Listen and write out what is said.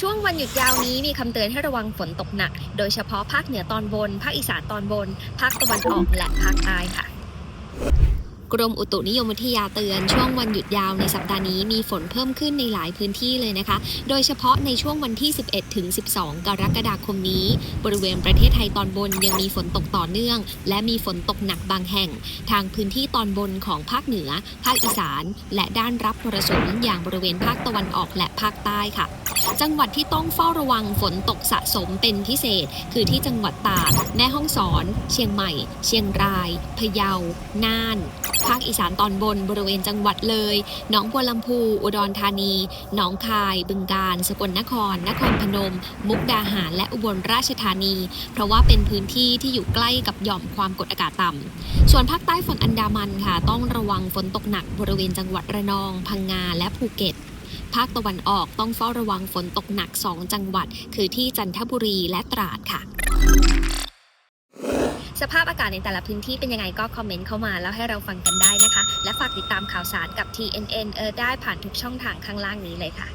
ช่วงวันหยุดยาวนี้มีคำเตือนให้ระวังฝนตกหนัก โดยเฉพาะภาคเหนือตอนบน ภาคอีสานตอนบน ภาคตะวันออกและภาคใต้ค่ะ กรมอุตุนิยมวิทยาเตือนช่วงวันหยุดยาวในสัปดาห์นี้มีฝนเพิ่มขึ้นในหลายพื้นที่เลยนะคะ โดยเฉพาะในช่วงวันที่ 11 ถึง 12 กรกฎาคมนี้ บริเวณประเทศไทยตอนบนยังมีฝนตกต่อเนื่อง และมีฝนตกหนักบางแห่ง ทางพื้นที่ตอนบนของภาคเหนือ ภาคอีสาน และด้านรับมรสุมอย่างบริเวณภาคตะวันออกและภาคใต้ค่ะ จังหวัดที่ต้องเฝ้าระวังฝนตกสะสมเป็นพิเศษ คือที่จังหวัดตากแม่ฮ่องสอน เชียงใหม่ เชียงราย พะเยา น่าน ภาคอีสานตอนบนบริเวณจังหวัดเลยหนองบัวลำพู อุดรธานีหนองคาย บึงกาฬสกลนคร นครพนม มุกดาหาร และอุบลราชธานี เพราะว่าเป็นพื้นที่ที่อยู่ใกล้กับหย่อมความกดอากาศต่ำส่วนภาคใต้ฝั่งอันดามันค่ะ ต้องระวังฝนตกหนักบริเวณจังหวัดระนอง พังงาและภูเก็ต ภาคตะวันออกต้องเฝ้าระวังฝนตกหนัก 2 จังหวัด คือที่จันทบุรีและตราดค่ะ สภาพอากาศในแต่ละพื้นที่เป็นยังไงก็คอมเมนต์เข้ามาแล้วให้เราฟังกันได้นะคะ และฝากติดตามข่าวสารกับ TNN เออได้ผ่านทุกช่องทางข้างล่างนี้เลยค่ะ